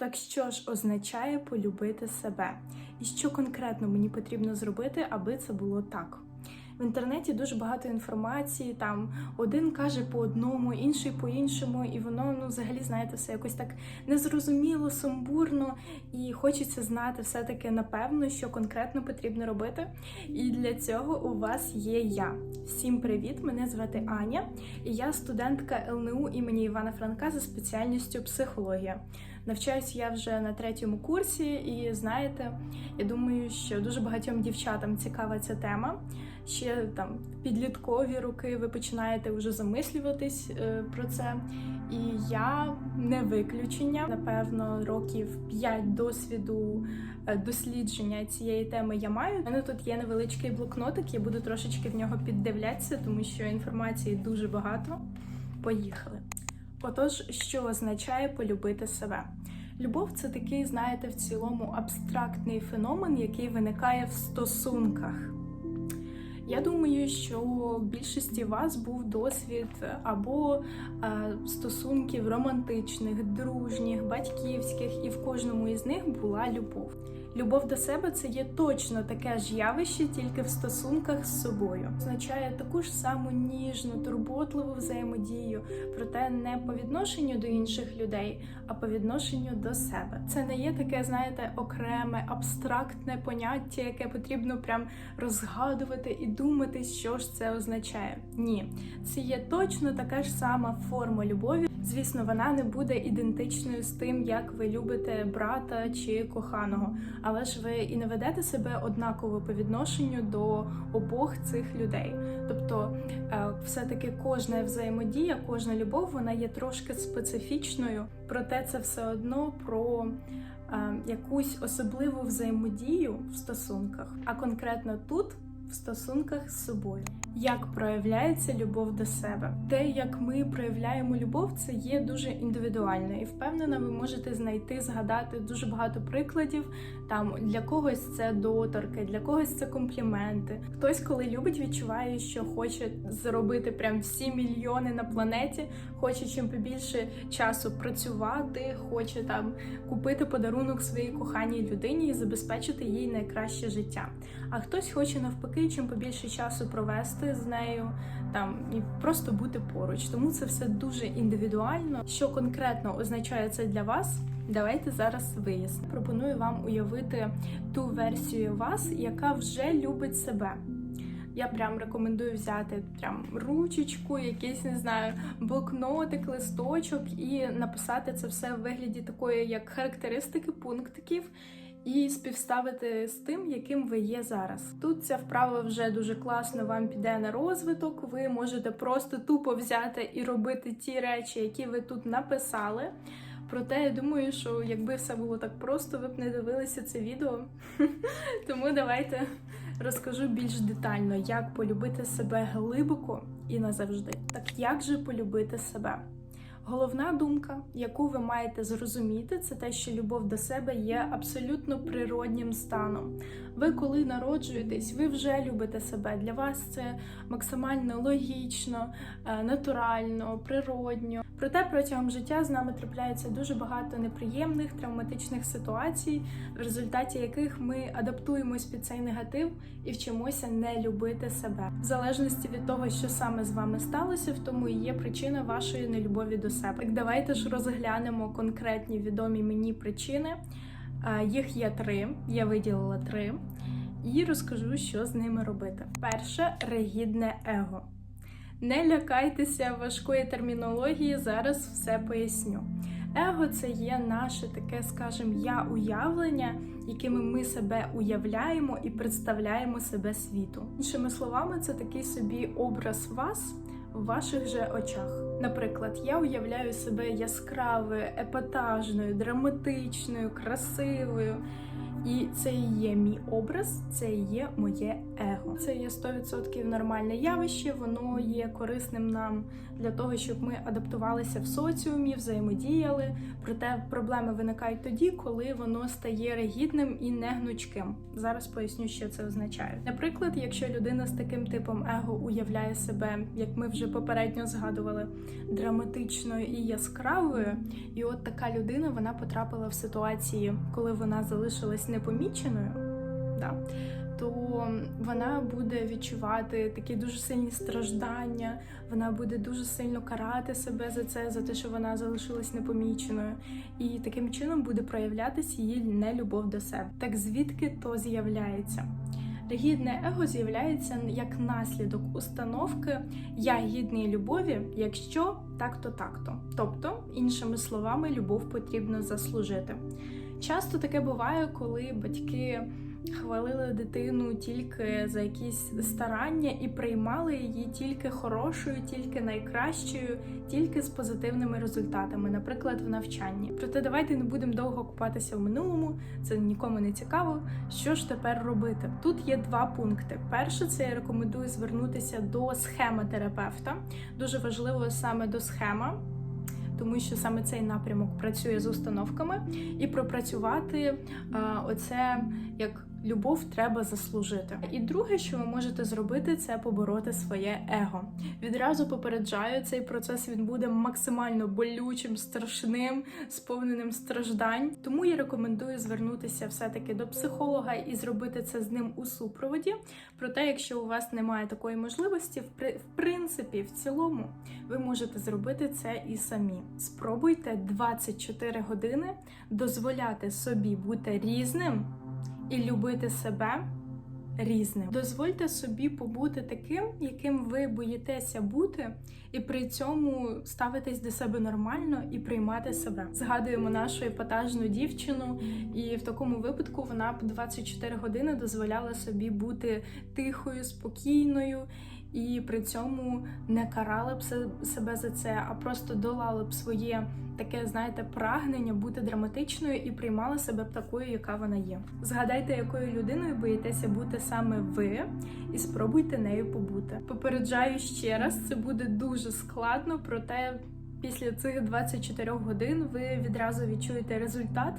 Так що ж означає полюбити себе? І що конкретно мені потрібно зробити, аби це було так? В інтернеті дуже багато інформації. Там один каже по одному, інший по іншому, і воно ну взагалі знаєте все якось так незрозуміло, сумбурно, і хочеться знати все-таки напевно, що конкретно потрібно робити. І для цього у вас є я. Всім привіт! Мене звати Аня, і я студентка ЛНУ імені Івана Франка за спеціальністю психологія. Навчаюсь я вже на третьому курсі, і знаєте, я думаю, що дуже багатьом дівчатам цікава ця тема. Ще там підліткові роки ви починаєте вже замислюватись е, про це. І я не виключення. Напевно, років 5 досвіду е, дослідження цієї теми я маю. У мене тут є невеличкий блокнотик, я буду трошечки в нього піддивлятися, тому що інформації дуже багато. Поїхали. Отож, що означає полюбити себе? Любов це такий, знаєте, в цілому абстрактний феномен, який виникає в стосунках. Я думаю, що у більшості вас був досвід або е, стосунків романтичних, дружніх, батьківських, і в кожному із них була любов. Любов до себе це є точно таке ж явище, тільки в стосунках з собою. Означає таку ж саму ніжну, турботливу взаємодію, проте не по відношенню до інших людей, а по відношенню до себе. Це не є таке, знаєте, окреме, абстрактне поняття, яке потрібно прям розгадувати і думати, що ж це означає. Ні, це є точно така ж сама форма любові. Звісно, вона не буде ідентичною з тим, як ви любите брата чи коханого, але ж ви і не ведете себе однаково по відношенню до обох цих людей. Тобто, е, все-таки кожна взаємодія, кожна любов, вона є трошки специфічною, проте це все одно про е, якусь особливу взаємодію в стосунках, а конкретно тут. В стосунках з собою, як проявляється любов до себе, те, як ми проявляємо любов, це є дуже індивідуально, і впевнена, ви можете знайти, згадати дуже багато прикладів. Там для когось це доторки, для когось це компліменти. Хтось, коли любить, відчуває, що хоче зробити прям всі мільйони на планеті, хоче чим побільше часу працювати, хоче там купити подарунок своїй коханій людині і забезпечити їй найкраще життя. А хтось хоче навпаки, чим побільше часу провести з нею, там і просто бути поруч. Тому це все дуже індивідуально. Що конкретно означає це для вас? Давайте зараз вияснимо. Пропоную вам уявити ту версію вас, яка вже любить себе. Я прям рекомендую взяти прям ручечку, якийсь не знаю, блокнотик, листочок і написати це все в вигляді такої, як характеристики пунктиків. І співставити з тим, яким ви є зараз. Тут ця вправа вже дуже класно вам піде на розвиток. Ви можете просто тупо взяти і робити ті речі, які ви тут написали. Проте я думаю, що якби все було так просто, ви б не дивилися це відео. Тому давайте розкажу більш детально, як полюбити себе глибоко і назавжди. Так як же полюбити себе? Головна думка, яку ви маєте зрозуміти, це те, що любов до себе є абсолютно природнім станом. Ви, коли народжуєтесь, ви вже любите себе. Для вас це максимально логічно, е, натурально, природньо. Проте протягом життя з нами трапляється дуже багато неприємних травматичних ситуацій, в результаті яких ми адаптуємось під цей негатив і вчимося не любити себе. В залежності від того, що саме з вами сталося, в тому і є причина вашої нелюбові до себе. Так давайте ж розглянемо конкретні відомі мені причини. Їх є три, я виділила три, і розкажу, що з ними робити. Перше ригідне его. Не лякайтеся важкої термінології, зараз все поясню. Его це є наше таке, скажімо, я уявлення, якими ми себе уявляємо і представляємо себе світу. Іншими словами, це такий собі образ вас в ваших же очах. Наприклад, я уявляю себе яскравою, епатажною, драматичною, красивою. І це і є мій образ, це і є моє его. Це є 100% нормальне явище, воно є корисним нам для того, щоб ми адаптувалися в соціумі, взаємодіяли. Проте проблеми виникають тоді, коли воно стає ригідним і негнучким. Зараз поясню, що це означає. Наприклад, якщо людина з таким типом его уявляє себе, як ми вже попередньо згадували, драматичною і яскравою, і от така людина вона потрапила в ситуації, коли вона залишилась непоміченою. Да. То вона буде відчувати такі дуже сильні страждання, вона буде дуже сильно карати себе за це, за те, що вона залишилась непоміченою, і таким чином буде проявлятися її нелюбов до себе. Так звідки то з'являється? Ригідне его з'являється як наслідок установки я гідний любові, якщо так-то так-то. Тобто, іншими словами, любов потрібно заслужити. Часто таке буває, коли батьки хвалили дитину тільки за якісь старання і приймали її тільки хорошою, тільки найкращою, тільки з позитивними результатами, наприклад, в навчанні. Проте давайте не будемо довго купатися в минулому, це нікому не цікаво. Що ж тепер робити? Тут є два пункти. Перше, це я рекомендую звернутися до схемотерапевта. Дуже важливо саме до схема. Тому що саме цей напрямок працює з установками, і пропрацювати а, оце як любов треба заслужити. І друге, що ви можете зробити, це побороти своє его. Відразу попереджаю, цей процес він буде максимально болючим, страшним, сповненим страждань. Тому я рекомендую звернутися все-таки до психолога і зробити це з ним у супроводі. Проте, якщо у вас немає такої можливості, в при- в принципі, в цілому, ви можете зробити це і самі. Спробуйте 24 години дозволяти собі бути різним і любити себе різним. Дозвольте собі побути таким, яким ви боїтеся бути, і при цьому ставитись до себе нормально і приймати себе. Згадуємо нашу епатажну дівчину, і в такому випадку вона б 24 години дозволяла собі бути тихою, спокійною. І при цьому не карала б себе за це, а просто долала б своє таке, знаєте, прагнення бути драматичною і приймала себе б такою, яка вона є. Згадайте, якою людиною боїтеся бути саме ви, і спробуйте нею побути. Попереджаю ще раз, це буде дуже складно, проте після цих 24 годин ви відразу відчуєте результат.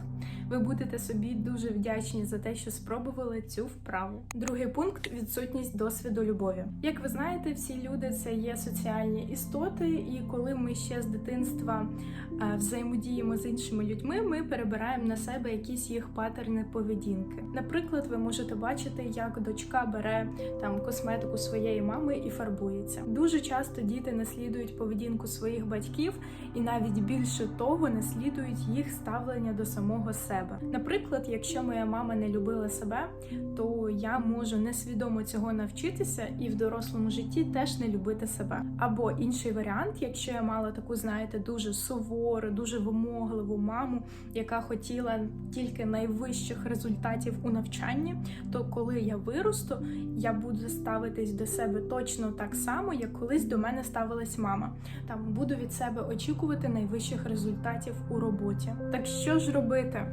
Ви будете собі дуже вдячні за те, що спробували цю вправу. Другий пункт відсутність досвіду любові. Як ви знаєте, всі люди це є соціальні істоти, і коли ми ще з дитинства е, взаємодіємо з іншими людьми, ми перебираємо на себе якісь їх патерни поведінки. Наприклад, ви можете бачити, як дочка бере там косметику своєї мами і фарбується. Дуже часто діти наслідують поведінку своїх батьків і навіть більше того наслідують їх ставлення до самого себе. Наприклад, якщо моя мама не любила себе, то я можу несвідомо цього навчитися і в дорослому житті теж не любити себе. Або інший варіант, якщо я мала таку, знаєте, дуже сувору, дуже вимогливу маму, яка хотіла тільки найвищих результатів у навчанні, то коли я виросту, я буду ставитись до себе точно так само, як колись до мене ставилась мама. Там буду від себе очікувати найвищих результатів у роботі. Так що ж робити?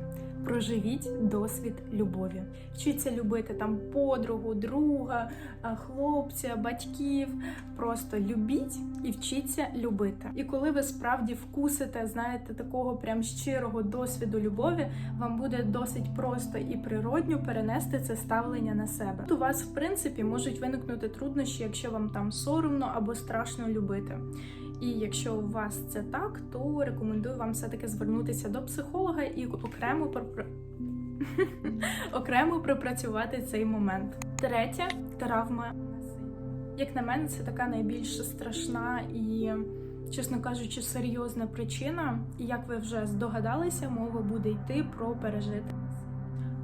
Проживіть досвід любові. Вчіться любити там подругу, друга, хлопця, батьків. Просто любіть і вчіться любити. І коли ви справді вкусите, знаєте, такого прям щирого досвіду любові, вам буде досить просто і природньо перенести це ставлення на себе. Тут у вас, в принципі, можуть виникнути труднощі, якщо вам там соромно або страшно любити. І якщо у вас це так, то рекомендую вам все-таки звернутися до психолога і окремо пропра- окремо пропрацювати цей момент. Третє травма. Як на мене, це така найбільш страшна і, чесно кажучи, серйозна причина. І як ви вже здогадалися, мова буде йти про пережити.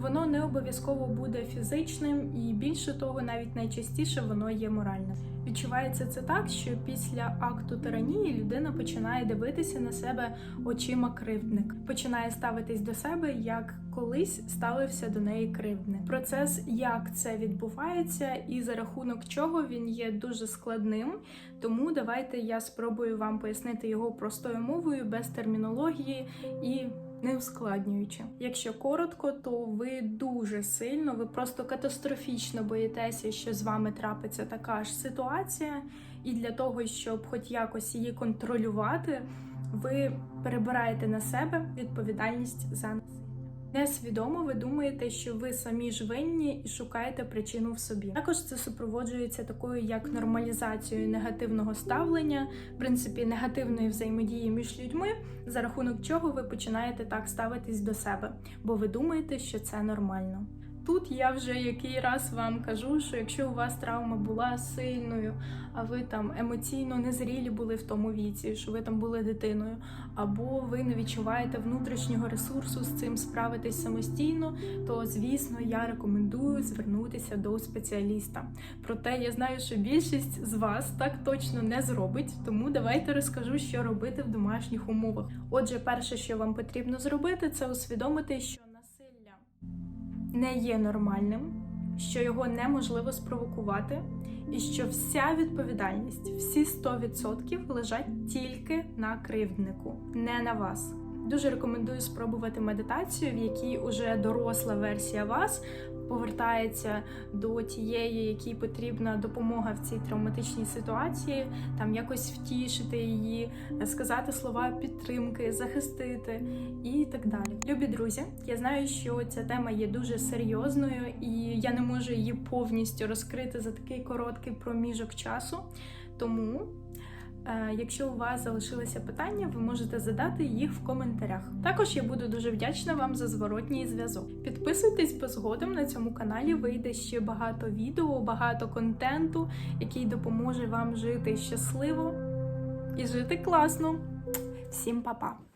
Воно не обов'язково буде фізичним, і більше того, навіть найчастіше воно є моральним. Відчувається це так, що після акту тиранії людина починає дивитися на себе очима кривдник, починає ставитись до себе, як колись ставився до неї кривдник. Процес, як це відбувається, і за рахунок чого він є дуже складним. Тому давайте я спробую вам пояснити його простою мовою без термінології і не ускладнюючи. Якщо коротко, то ви дуже сильно, ви просто катастрофічно боїтеся, що з вами трапиться така ж ситуація, і для того, щоб хоч якось її контролювати, ви перебираєте на себе відповідальність за насилля. Несвідомо ви думаєте, що ви самі ж винні і шукаєте причину в собі. Також це супроводжується такою як нормалізацією негативного ставлення, в принципі, негативної взаємодії між людьми, за рахунок чого ви починаєте так ставитись до себе, бо ви думаєте, що це нормально. Тут я вже який раз вам кажу, що якщо у вас травма була сильною, а ви там емоційно незрілі були в тому віці, що ви там були дитиною, або ви не відчуваєте внутрішнього ресурсу з цим справитись самостійно, то звісно я рекомендую звернутися до спеціаліста. Проте я знаю, що більшість з вас так точно не зробить, тому давайте розкажу, що робити в домашніх умовах. Отже, перше, що вам потрібно зробити, це усвідомити, що не є нормальним, що його неможливо спровокувати, і що вся відповідальність, всі 100% лежать тільки на кривднику, не на вас. Дуже рекомендую спробувати медитацію, в якій уже доросла версія вас повертається до тієї, якій потрібна допомога в цій травматичній ситуації, там якось втішити її, сказати слова підтримки, захистити і так далі. Любі друзі, я знаю, що ця тема є дуже серйозною, і я не можу її повністю розкрити за такий короткий проміжок часу. Тому. Е, Якщо у вас залишилися питання, ви можете задати їх в коментарях. Також я буду дуже вдячна вам за зворотній зв'язок. Підписуйтесь, бо згодом на цьому каналі вийде ще багато відео, багато контенту, який допоможе вам жити щасливо і жити класно. Всім па-па!